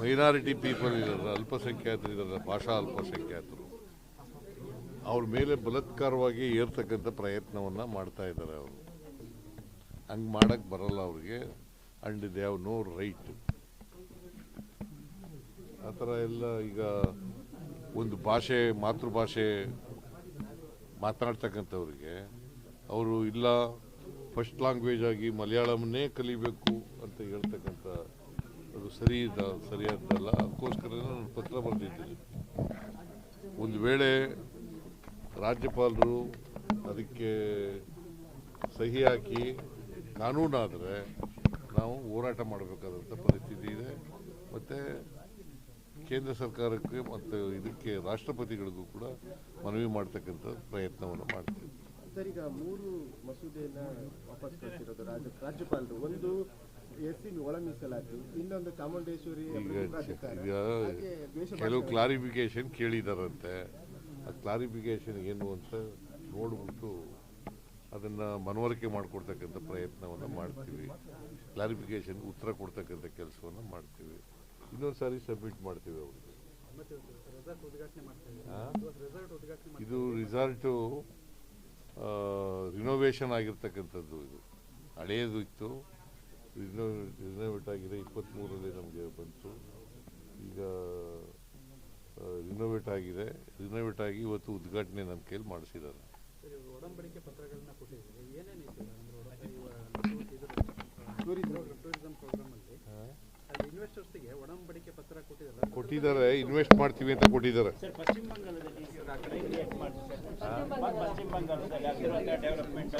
Minority people ಇದ್ದಾರೆ ಅಲ್ಪಸಂಖ್ಯಾತರು ಇದ್ದಾರೆ ಭಾಷಾ ಅಲ್ಪಸಂಖ್ಯಾತರು, ಅವ್ರ ಮೇಲೆ ಬಲತ್ಕಾರವಾಗಿ ಏರ್ತಕ್ಕಂಥ ಪ್ರಯತ್ನವನ್ನು ಮಾಡ್ತಾ ಇದ್ದಾರೆ ಅವರು. ಹಂಗೆ ಮಾಡೋಕ್ಕೆ ಬರಲ್ಲ ಅವ್ರಿಗೆ. And they have no right. ಆ ಥರ ಎಲ್ಲ ಈಗ ಒಂದು ಭಾಷೆ, ಮಾತೃಭಾಷೆ ಮಾತನಾಡ್ತಕ್ಕಂಥವ್ರಿಗೆ, ಅವರು ಇಲ್ಲ ಫಸ್ಟ್ ಲ್ಯಾಂಗ್ವೇಜ್ ಆಗಿ ಮಲಯಾಳಮನ್ನೇ ಕಲಿಬೇಕು ಅಂತ ಹೇಳ್ತಕ್ಕಂಥ ಸರಿ ಇದ ಸರಿಯಾದ್ದಲ್ಲ ಅದಕ್ಕೋಸ್ಕರ ನಾನು ಪತ್ರ ಬರೆದಿದ್ದೀನಿ. ಒಂದು ವೇಳೆ ರಾಜ್ಯಪಾಲರು ಅದಕ್ಕೆ ಸಹಿ ಹಾಕಿ ಕಾನೂನಾದರೆ ನಾವು ಹೋರಾಟ ಮಾಡಬೇಕಾದಂಥ ಪರಿಸ್ಥಿತಿ ಇದೆ. ಮತ್ತು ಕೇಂದ್ರ ಸರ್ಕಾರಕ್ಕೆ ಮತ್ತು ಇದಕ್ಕೆ ರಾಷ್ಟ್ರಪತಿಗಳಿಗೂ ಕೂಡ ಮನವಿ ಮಾಡ್ತಕ್ಕಂಥ ಪ್ರಯತ್ನವನ್ನು ಮಾಡ್ತೀವಿ. ಸರ್ ಈಗ ಮೂರು ಮಸೂದೆಯನ್ನು ವಾಪಸ್ ಕಳಿಸಿರೋದು ರಾಜ್ಯ ರಾಜ್ಯಪಾಲರು. ಒಂದು ಈಗ ಕೆಲವು ಕ್ಲಾರಿಫಿಕೇಶನ್ ಕೇಳಿದಾರಂತೆ. ಆ ಕ್ಲಾರಿಫಿಕೇಶನ್ ಏನು ಅಂತ ನೋಡ್ಬಿಟ್ಟು ಅದನ್ನು ಮನವರಿಕೆ ಮಾಡಿಕೊಡ್ತಕ್ಕಂಥ ಪ್ರಯತ್ನವನ್ನು ಮಾಡ್ತೀವಿ. ಕ್ಲಾರಿಫಿಕೇಶನ್ ಉತ್ತರ ಕೊಡ್ತಕ್ಕಂಥ ಕೆಲಸವನ್ನು ಮಾಡ್ತೀವಿ. ಇನ್ನೊಂದು ಸಾರಿ ಸಬ್ಮಿಟ್ ಮಾಡ್ತೀವಿ ಅವ್ರಿಗೆ? ಇದು ರಿಸಾರ್ಟು ರಿನೋವೇಷನ್ ಆಗಿರ್ತಕ್ಕಂಥದ್ದು ಇದು. ಹಳೆಯದು ಇತ್ತು. ರಿನೋ ರಿನೋವೇಟ್ ಆಗಿದೆ ಇಪ್ಪತ್ತ್ಮೂರರಲ್ಲಿ ನಮಗೆ ಬಂತು. ಈಗ ರಿನೋವೇಟ್ ಆಗಿದೆ ರಿನೋವೇಟ್ ಆಗಿ ಇವತ್ತು ಉದ್ಘಾಟನೆ ನಮ್ಮ ಕೈಲಿ ಮಾಡಿಸಿದ್ದಾರೆ. ಕೊಟ್ಟಿದ್ದೀರಿ. ಇನ್ವೆಸ್ಟ್ ಮಾಡ್ತೀವಿ ಅಂತ ಕೊಟ್ಟಿದ್ದಾರೆ. ಡೆವಲಪ್ಮೆಂಟ್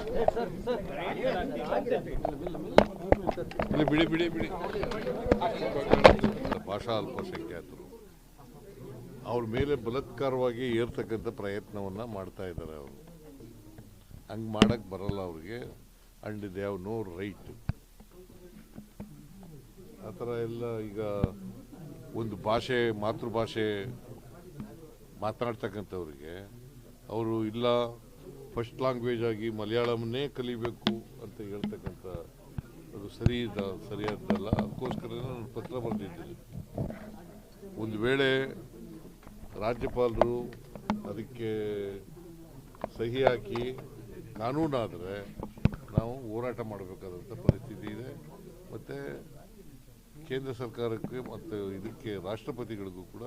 ಬಿಡಿ ಬಿಡಿ ಬಿಡಿ. ಭಾಷಾ ಅಲ್ಪಸಂಖ್ಯಾತರು. ಅವ್ರ ಮೇಲೆ ಬಲತ್ಕಾರವಾಗಿ ಏರ್ತಕ್ಕಂಥ ಪ್ರಯತ್ನವನ್ನು ಮಾಡ್ತಾ ಇದ್ದಾರೆ ಅವರು. ಹಂಗೆ ಮಾಡಕ್ಕೆ ಬರಲ್ಲ ಅವ್ರಿಗೆ. And they have no right. ಆ ಥರ ಎಲ್ಲ ಈಗ ಒಂದು ಭಾಷೆ, ಮಾತೃಭಾಷೆ ಮಾತನಾಡ್ತಕ್ಕಂಥವ್ರಿಗೆ, ಅವರು ಇಲ್ಲ ಫಸ್ಟ್ ಲ್ಯಾಂಗ್ವೇಜ್ ಆಗಿ ಮಲಯಾಳಂನೇ ಕಲಿಬೇಕು ಅಂತ ಹೇಳ್ತಕ್ಕಂಥ ಅದು ಸರಿ ಇದ್ದ ಸರಿಯಾದ್ದಲ್ಲ ಅದಕ್ಕೋಸ್ಕರ ನಾನು ಪತ್ರ ಬರೆದಿದ್ದೀನಿ. ಒಂದು ವೇಳೆ ರಾಜ್ಯಪಾಲರು ಅದಕ್ಕೆ ಸಹಿ ಹಾಕಿ, ಕಾನೂನಾದರೆ ನಾವು ಹೋರಾಟ ಮಾಡಬೇಕಾದಂಥ ಪರಿಸ್ಥಿತಿ ಇದೆ, ಮತ್ತು ಕೇಂದ್ರ ಸರ್ಕಾರಕ್ಕೆ ಮತ್ತು ಇದಕ್ಕೆ ರಾಷ್ಟ್ರಪತಿಗಳಿಗೂ ಕೂಡ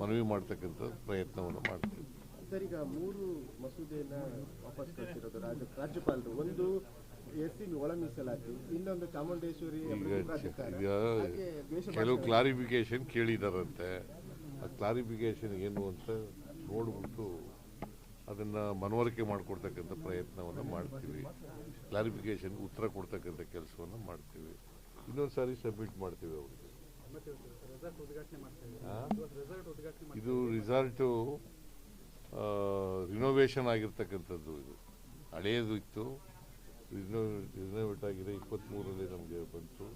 ಮನವಿ ಮಾಡ್ತಕ್ಕಂಥ ಪ್ರಯತ್ನವನ್ನು ಮಾಡ್ತೀವಿ. ಸರ್ ಈಗ ಮೂರು ಮಸೂದೆಯನ್ನ ವಾಪಸ್ ಕಳಿಸಿರೋದು ರಾಜ್ಯ ರಾಜ್ಯಪಾಲರು. ಒಂದು ಎಸ್ ಸಿ ಒಳ ಮೀಸಲಾತಿ ಇನ್ನೊಂದು ಚಾಮುಂಡೇಶ್ವರಿ ಈಗ ಕೆಲವು ಕ್ಲಾರಿಫಿಕೇಶನ್ ಕೇಳಿದಾರಂತೆ. ಆ ಕ್ಲಾರಿಫಿಕೇಶನ್ ಏನು ಅಂತ ನೋಡ್ಬಿಟ್ಟು ಅದನ್ನು ಮನವರಿಕೆ ಮಾಡಿಕೊಡ್ತಕ್ಕಂಥ ಪ್ರಯತ್ನವನ್ನು ಮಾಡ್ತೀವಿ. ಕ್ಲಾರಿಫಿಕೇಶನ್ ಉತ್ತರ ಕೊಡ್ತಕ್ಕಂಥ ಕೆಲಸವನ್ನು ಮಾಡ್ತೀವಿ. ಇನ್ನೊಂದು ಸಾರಿ ಸಬ್ಮಿಟ್ ಮಾಡ್ತೀವಿ ಅವರಿಗೆ. ಇದು ರಿಸಾರ್ಟು ರಿನೋವೇಷನ್ ಆಗಿರ್ತಕ್ಕಂಥದ್ದು ಇದು. ಹಳೆಯದು ಇತ್ತು. ರಿನೋ ರಿನೋವೇಟ್ ಆಗಿದೆ ಇಪ್ಪತ್ತ್ಮೂರರಲ್ಲಿ ನಮಗೆ ಬಂತು.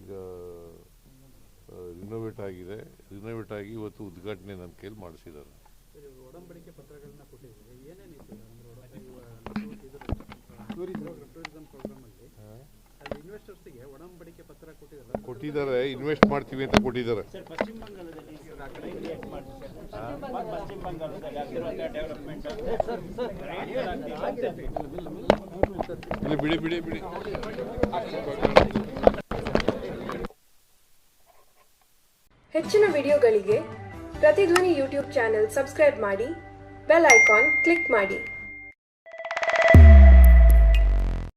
ಈಗ ರಿನೋವೇಟ್ ಆಗಿದೆ. ರಿನೋವೇಟ್ ಆಗಿ ಇವತ್ತು ಉದ್ಘಾಟನೆ ನನ್ನ ಕೈಲಿ ಮಾಡಿಸಿದ್ದಾರೆ. ಕೊಟ್ಟಿದ್ದಾರೆ ಇನ್ವೆಸ್ಟ್ ಮಾಡ್ತೀವಿ ಅಂತ ಕೊಟ್ಟಿದ್ದಾರೆ. ಸರ್ ಪಶ್ಚಿಮ ಬಂಗಾಳದಲ್ಲಿ ಸರ್ ಆ ಕಡೆ ಸರ್. ಪಶ್ಚಿಮ ಬಂಗಾಳದಲ್ಲಿ ಆಗಿರುವಂತಹ ಡೆವಲಪ್ಮೆಂಟ್ ಸರ್ ಸರ್ ಇಲ್ಲಿ ಬಿಡಿ ಬಿಡಿ ಬಿಡಿ. ಹೆಚ್ಚಿನ ವಿಡಿಯೋಗಳಿಗೆ ಪ್ರತಿಧ್ವನಿ ಯೂಟ್ಯೂಬ್ ಚಾನೆಲ್ ಸಬ್ಸ್ಕ್ರೈಬ್ ಮಾಡಿ ಬೆಲ್ ಐಕಾನ್ ಕ್ಲಿಕ್ ಮಾಡಿ.